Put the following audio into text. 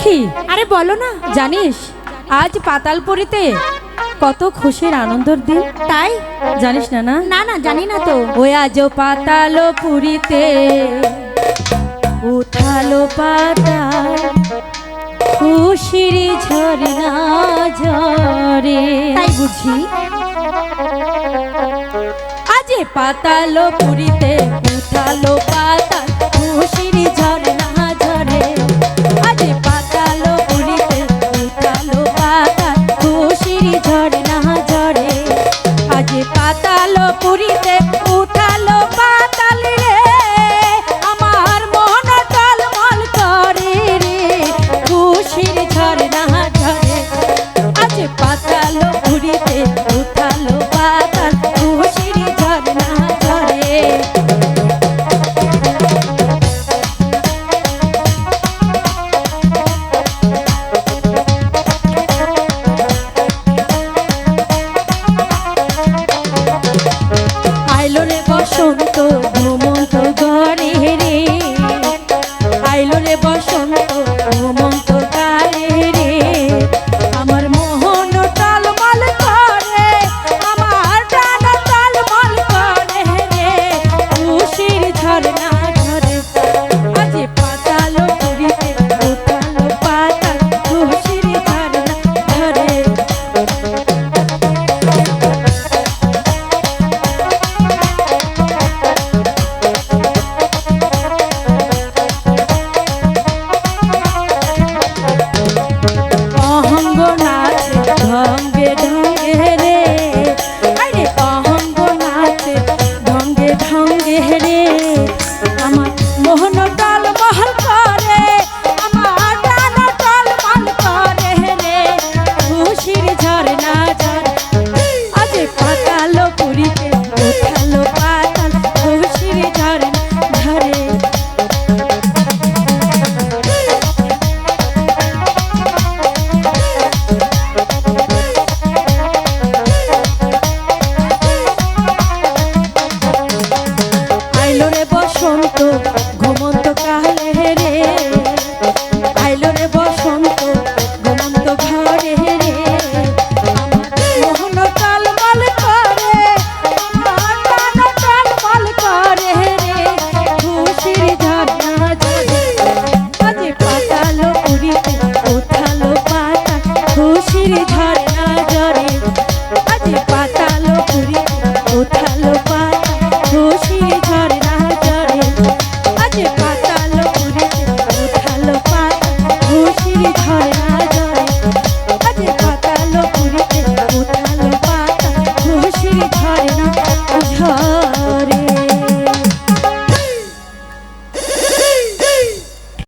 সাক্ষী আরে বলো না জানিস আজ পাতালপুরিতে কত খুশির আনন্দর দিন। তাই? জানিস না না? না না জানি না তো। ও আজ পাতাল পুরিতে উঠালো পাতাল খুশির ঝরনা ঝরে। তাই বুঝি। আজ পাতাল পুরিতে উঠালো পাতাল খুশির ঝ পুরীতে উঠালো পাতাল রে। আমার মন টলমল করে রে। খুশির ঝর্ণা ঝরে আজ পাতালো i don't darling. বসন্ত